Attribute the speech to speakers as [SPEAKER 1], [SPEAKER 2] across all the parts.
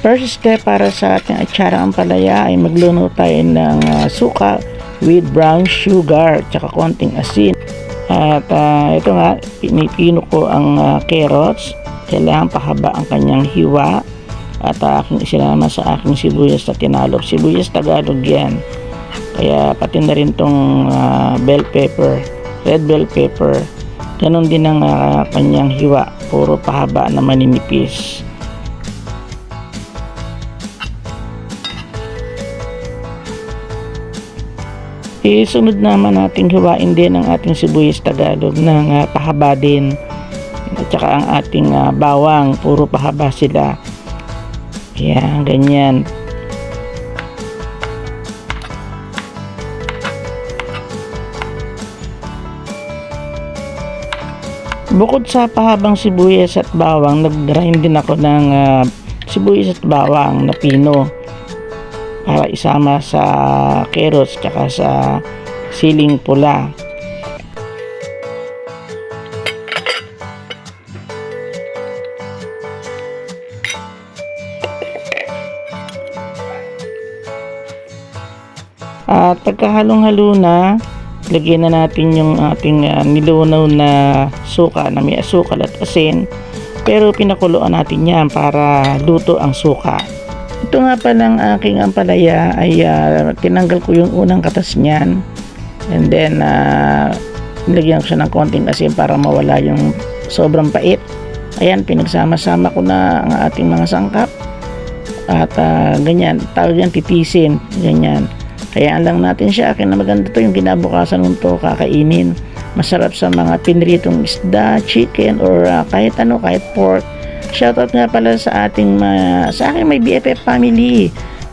[SPEAKER 1] First step para sa ating atsara ang palaya ay magluno tayo ng ah, suka with brown sugar tsaka konting asin. At ah, ito nga, pinipino ko ang ah, carrots. Kailangan pahaba ang kanyang hiwa. At ah, aking isinama sa aking sibuyas na tinalop. Sibuyas Tagalog yan. Kaya pati na rin tong ah, bell pepper, red bell pepper. Ganon din ang ah, kanyang hiwa. Puro pahaba na maninipis. Isunod naman nating hiwain din ang ating sibuyas Tagalog ng ah, pahaba din. At saka ang ating ah, bawang, puro pahaba sila. Yan, ganyan. Bukod sa pahabang sibuyas at bawang, nag-grind din ako ng ah, sibuyas at bawang na pino para isama sa carrots tsaka sa siling pula. At pagkahalong-halo na, lagyan na natin yung ating ah, nilunaw na suka na may asukal at asin. Pero pinakuluan natin yan para luto ang suka. Ito nga palang aking ampalaya ay ah, tinanggal ko yung unang katas niyan. And then, uh, nilagyan ko siya ng konting asin para mawala yung sobrang pait. Ayan, pinagsama-sama ko na ang ating mga sangkap. At ah, ganyan, tawag yan titisin. Ganyan. Kaya lang natin siya. Akin na maganda to yung kinabukasan ng to kakainin. Masarap sa mga pinritong isda, chicken, or ah, kahit ano, kahit pork. Shoutout nga pala sa ating mga, sa aking may BFF family.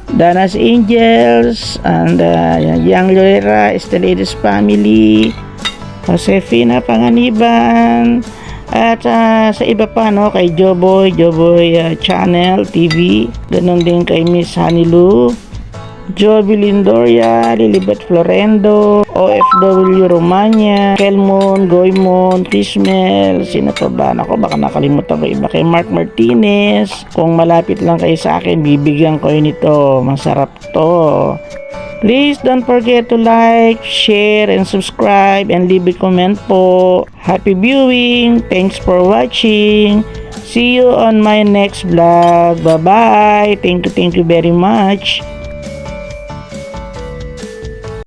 [SPEAKER 1] Danas Angels and uh, Young Lorera, Estelides family, Josefina Panganiban, at ah, sa iba pa no, kay Joboy, Joboy ah, Channel TV, ganun din kay Miss Hanilu, Joby Lindoria, Lilibet Florendo, OFW Romania, Kelmon, Goymon, Tismel, sino pa ba? Ako, baka nakalimutan ko iba. Kay Mark Martinez, kung malapit lang kayo sa akin, bibigyan ko yun ito. Masarap to. Please don't forget to like, share, and subscribe, and leave a comment po. Happy viewing! Thanks for watching! See you on my next vlog. Bye-bye! Thank you, thank you very much!